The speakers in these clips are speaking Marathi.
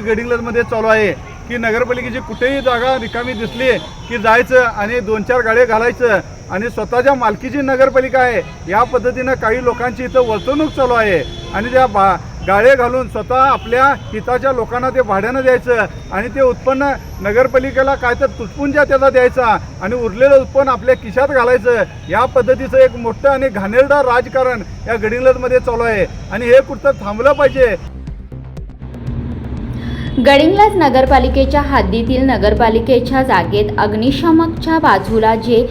गडिंग्लजमध्ये चालू आहे की नगरपालिकेची कुठेही जागा रिकामी दिसली की जायचं आणि दोन चार गाड्या घालायचं आणि स्वतःच्या मालकीची नगरपालिका आहे या पद्धतीनं काही लोकांची इथं वर्तवणूक चालू आहे. आणि त्या बा गाळे घालून स्वतः आपल्या हिताच्या लोकांना ते भाड्यानं द्यायचं आणि ते उत्पन्न नगरपालिकेला काय तर तुटपुंजा त्याचा द्यायचा आणि उरलेलं उत्पन्न आपल्या खिशात घालायचं या पद्धतीचं एक मोठं आणि घाणेरडा राजकारण या गडिंग्लजमध्ये चालू आहे. आणि हे कुठं थांबलं पाहिजे? गडिंग्लाज नगरपालिकेच्या हद्दीतील नगरपालिकेच्या जागेत अग्निशामकच्या बाजूला जे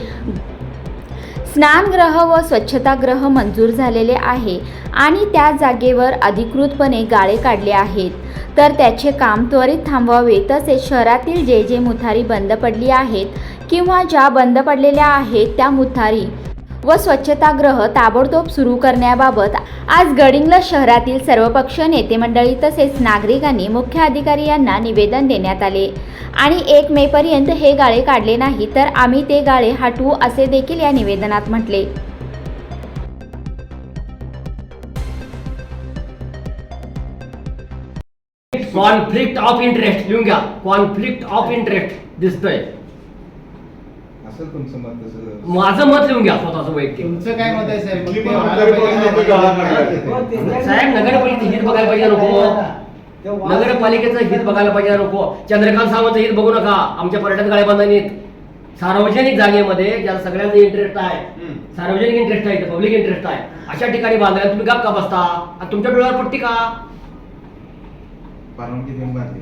स्नानगृह व स्वच्छतागृह मंजूर झालेले आहे आणि त्या जागेवर अधिकृतपणे गाळे काढले आहेत. तर त्याचे काम त्वरित थांबवावे तसेच शहरातील जे जे मुथारी बंद पडली आहेत किंवा ज्या बंद पडलेल्या आहेत त्या मुथारी व स्वच्छतागृह ताबडतोब सुरू करण्याबाबत आज गडिंग्लज शहरातील सर्वपक्षीय नेते मंडळी तसेच नागरिकांनी मुख्य अधिकारी यांना निवेदन देण्यात आले. आणि एक मेपर्यंत हे गाळे काढले नाही तर आम्ही ते गाळे हटवू असे देखील या निवेदनात म्हटले. कॉन्फ्लिक्ट ऑफ इंटरेस्ट लिहून घ्या. कॉन्फ्लिक्ट ऑफ इंटरेस्ट दिसतंय. असेल तुमचं मत तसं? माझं मत लिहून घ्या स्वतःचं वैयक्तिक. तुमचं काय मत आहे साहेब? कुठली पण? काढला? साहेब नगरपालिकेचं हित बघायला पाहिजे नको. नगरपालिकेचं हित बघायला पाहिजे नको. चंद्रकांत सावंत हित बघू नका. आमच्या पर्यटन गाळेबांधांनीत सार्वजनिक जागेमध्ये ज्याला सगळ्यांचं इंटरेस्ट आहे. सार्वजनिक इंटरेस्ट आहे पब्लिक इंटरेस्ट आहे अशा ठिकाणी बांधायला तुम्ही गप का बसता? आणि तुमच्या डोळ्यावर पट्टी का? परवानगी देऊन बांधली.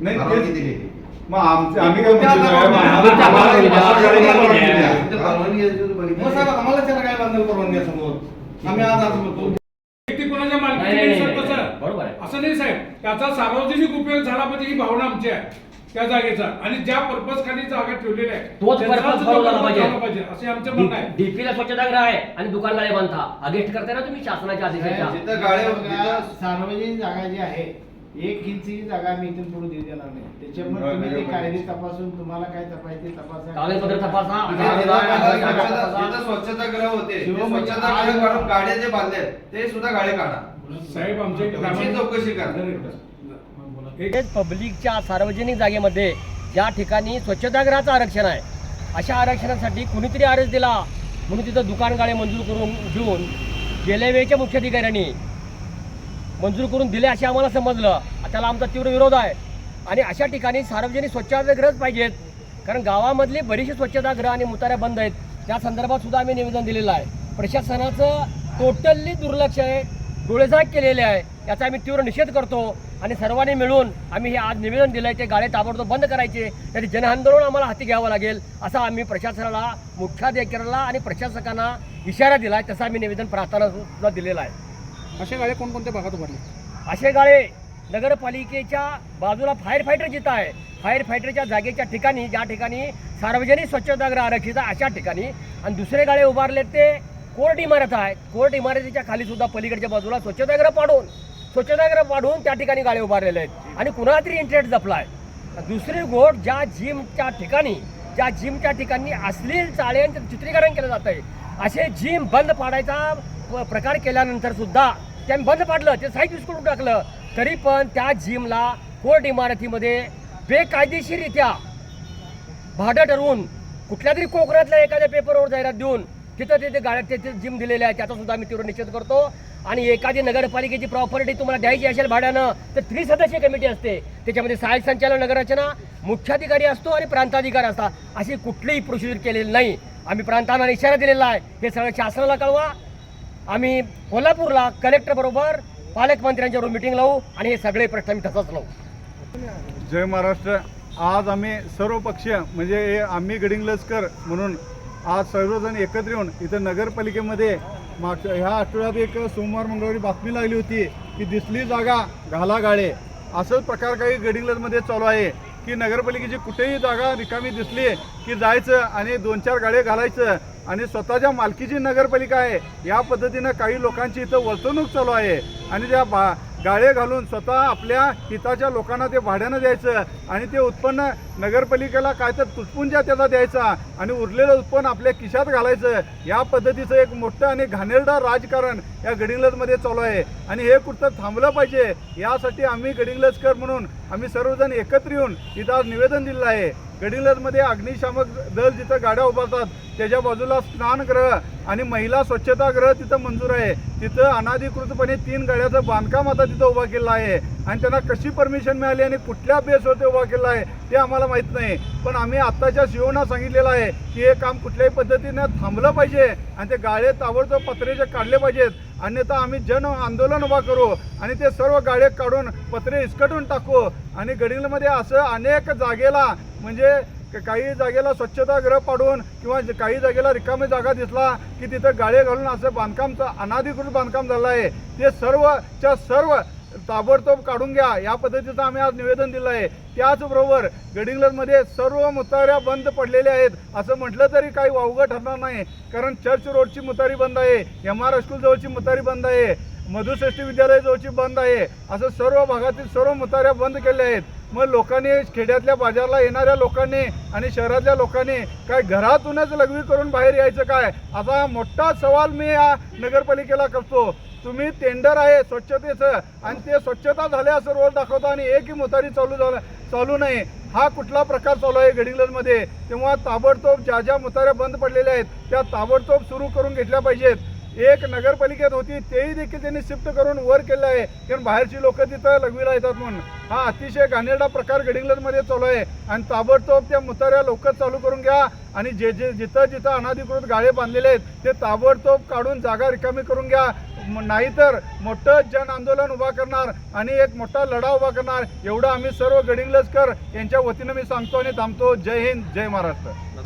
नाही, परवानगी तेच- दिली. मग आमचे आम्ही काय त्या म्हणतो परवानगी साहेब, आम्हाला आमच्या परवानगी परवानगी द्या. द्या. परवानगी द्या. द्या. परवानगी द्यायची होती बघितली. मग साहेब आम्हाला त्याला काय बांधायला परवानगी आहे समोर आम्ही आज आज म्हणतो व्यक्ती कोणाच्या नाही, मालकीची नाही, नाही नाही, सर नाही. तसं बरोबर आहे. असं नाही साहेब त्याचा सार्वजनिक उपयोग झाला पाहिजे ही भावना आमची आहे त्या जागेचा आणि ज्या पर्पज खाली जागा ठेवलेली आहे तोच त्याचाच purpose तो purpose. पाहिजे असे आमचं म्हणणं आहे डीपीला स्वच्छतागृह आहे आणि दुकान गाळे बांधता अगेस्ट करताय ना तुम्ही शासनाच्या आदेशाच्या जिथं गाड्या- बघा, सार्वजनिक जागा जी आहे एक इंची जागा मी इथून पुढे देऊ देणार नाही. त्याच्यामुळे तुम्ही ते कायदे तपासून तुम्हाला काय तपासायचे तपासा. कागदपत्र तपासा. जिथं आधार जिथं कार्ड, आधार कार्ड स्वच्छता- होते. ते शिवम स्वच्छतागृह आज- काढून गाड्या जे बांधले ते सुद्धा गाळे काढा. साहेब चौकशी करा. पब्लिकच्या सार्वजनिक जागेमध्ये ज्या ठिकाणी स्वच्छतागृहाचं आरक्षण आहे अशा आरक्षणासाठी कुणीतरी अर्ज दिला. म्हणून तिथं दुकान गाळे मंजूर करून घेऊन गेल्या वेळेच्या मुख्याधिकाऱ्यांनी मंजूर करून दिले असे आम्हाला समजलं. त्याला आमचा तीव्र विरोध आहे. आणि अशा ठिकाणी सार्वजनिक स्वच्छतागृहच पाहिजेत. कारण गावामधली बरीचशी स्वच्छतागृह आणि मुताऱ्या बंद आहेत. त्या संदर्भात सुद्धा आम्ही निवेदन दिलेलं आहे. प्रशासनाचं टोटली दुर्लक्ष आहे. डोळेझाक केलेले आहे. याचा आम्ही तीव्र निषेध करतो. आणि सर्वांनी मिळून आम्ही हे आज निवेदन दिलं आहे ते गाळे ताबडतोब बंद करायचे. त्याचे जनआंदोलन आम्हाला हाती घ्यावं लागेल. असा आम्ही प्रशासनाला मुख्याधिकाऱ्याला आणि प्रशासकांना इशारा दिला आहे तसं आम्ही निवेदन प्रार्थना सुद्धा दिलेलं आहे. असे गाळे कोणकोणत्या भागात उभारले? असे गाळे नगरपालिकेच्या बाजूला फायर फायटर जिथं आहे फायर फायटरच्या जागेच्या ठिकाणी ज्या ठिकाणी सार्वजनिक स्वच्छतागृह आरक्षित आहे अशा ठिकाणी. आणि दुसरे गाळे उभारले ते कोर्ट इमारत आहे. कोर्ट इमारतीच्या खाली सुद्धा पलीकडच्या बाजूला स्वच्छतागृह पाडून स्वच्छतागृह पाडून त्या ठिकाणी गाळे उभारलेले आहेत. आणि कुणाला तरी इंटरेस्ट जपलाय दुसरी गोष्ट ज्या जिमच्या ठिकाणी ज्या जिमच्या ठिकाणी अश्लील चाळ्यांचं चित्रीकरण केलं जात आहे असे जिम बंद पाडायचा प्रकार केल्यानंतर सुद्धा त्यांनी बंद पाडलं ते साईट विस्कळून टाकलं. तरी पण त्या जिमला कोर्ट इमारतीमध्ये बेकायदेशीररित्या भाडं ठरवून कुठल्या तरी कोकणातल्या एखाद्या पेपरवर जाहिरात देऊन तिथं तिथे गाड्यात तिथे जिम दिलेल्या आहे त्याचा सुद्धा आम्ही तीव्र निषेध करतो. आणि एखादी नगरपालिकेची प्रॉपर्टी तुम्हाला द्यायची असेल भाड्यानं तर त्रिसदस्यीय कमिटी असते. त्याच्यामध्ये सहाय्यक संचालक नगररचना मुख्याधिकारी असतो आणि प्रांताधिकारी असतात. अशी कुठलीही प्रोसिजर केलेली नाही. आम्ही प्रांतांना इशारा दिलेला आहे. हे सगळं शासनाला कळवा. आम्ही कोल्हापूरला कलेक्टर बरोबर पालकमंत्र्यांच्या मीटिंग लावू आणि हे सगळे प्रश्न आम्ही तसंच लावू. जय महाराष्ट्र. आज आम्ही सर्व पक्षीय म्हणजे हे आम्ही गडिंग्लजकर म्हणून आज सर्वजण एकत्र येऊन इथं नगरपालिकेमध्ये मागच्या ह्या आठवड्यात एक सोमवार मंगळवारी बातमी लागली होती की दिसली जागा घाला गाळे असंच प्रकार काही गडिंग्लजमध्ये चालू आहे की नगरपालिकेची कुठेही जागा रिकामी दिसली की जायचं आणि दोन चार गाड्या घालायचं. आणि स्वतःच्या मालकीची नगरपालिका आहे. या पद्धतीनं काही लोकांची इथं वर्तवणूक चालू आहे. आणि त्या बा गाळे घालून स्वतः आपल्या हिताच्या लोकांना ते भाड्यानं द्यायचं आणि ते उत्पन्न नगरपालिकेला काय तर तुटपुंजा त्याचा द्यायचा आणि उरलेलं उत्पन्न आपल्या खिशात घालायचं या पद्धतीचं एक मोठं आणि घाणेरडं राजकारण या गडिंग्लजमध्ये चालू आहे. आणि हे कुठं थांबलं पाहिजे यासाठी आम्ही गडिंग्लजकर म्हणून आम्ही सर्वजण एकत्र येऊन तिथं आज निवेदन दिलं आहे. गडिंग्लजमध्ये अग्निशामक दल जिथं गाड्या उभारतात त्याच्या बाजूला स्नानगृह आणि महिला स्वच्छतागृह तिथं मंजूर आहे. तिथं अनाधिकृतपणे तीन गाड्याचं बांधकाम आता तिथं उभा केलं आहे. आणि त्यांना कशी परमिशन मिळाली आणि कुठल्या बेसवर ते उभा केला आहे ते आम्हाला माहीत नाही. पण आम्ही आत्ताच्या शिवना सांगितलेलं आहे की हे काम कुठल्याही पद्धतीनं थांबलं पाहिजे आणि ते गाळे ताबडतोब पत्रेचे काढले पाहिजेत. अन्यथा आम्ही जन आंदोलन उभा करू आणि ते सर्व गाळे काढून पत्रे इसकटून टाकू. आणि गडिंगलमध्ये असं अनेक जागेला म्हणजे काही जागेला स्वच्छतागृह पाडून किंवा काही जागेला रिकामी जागा दिसला की तिथं गाळे घालून असं बांधकामचं अनाधिकृत बांधकाम झालं आहे. ते सर्वच्या सर्व ताबडतोब काढून घ्या. या पद्धतीचं आम्ही आज निवेदन दिलं आहे. त्याचबरोबर गडिंग्लजमध्ये सर्व मुताऱ्या बंद पडलेल्या आहेत. असं म्हटलं तरी काही वावगं ठरणार नाही. कारण चर्च रोडची मुतारी बंद आहे. एम आर स्कूल जवळची मुतारी बंद आहे. मधुश्रेष्ठी विद्यालयाजवळची बंद आहे. असं सर्व भागातील सर्व मुताऱ्या बंद केल्या आहेत. मग लोकांनी खेड्यातल्या बाजारला येणाऱ्या लोकांनी आणि शहरातल्या लोकांनी काय घरातूनच लघवी करून बाहेर यायचं काय? असा मोठा सवाल मी या नगरपालिकेला करतो. तुम्ही टेंडर आहे स्वच्छतेचं आणि ते स्वच्छता झाल्या असं रोल दाखवता आणि एकही मुतारी चालू झालं चालू नाही. हा कुठला प्रकार चालू आहे गडिंग्लजमध्ये तेव्हा ताबडतोब ज्या ज्या मुताऱ्या बंद पडलेल्या आहेत त्या ताबडतोब सुरू करून घेतल्या पाहिजेत. एक नगरपालिकेत होती तेही देखील त्यांनी शिफ्ट करून वर केलं आहे. कारण बाहेरची लोक तिथं लघवीला येतात म्हणून. हा अतिशय घाणेरडा प्रकार गडिंग्लजमध्ये चालू आहे. आणि ताबडतोब त्या मुताऱ्या लवकर चालू करून घ्या. आणि जे जे जिथं जिथं अनाधिकृत गाळे बांधलेले आहेत ते ताबडतोब काढून जागा रिकामी करून घ्या. नाहीतर मोठं जन आंदोलन उभा करणार आणि एक मोठा लढा उभा करणार. एवढं आम्ही सर्व गडिंग्लजकर यांच्या वतीनं मी सांगतो आणि थांबतो. जय हिंद जय महाराष्ट्र.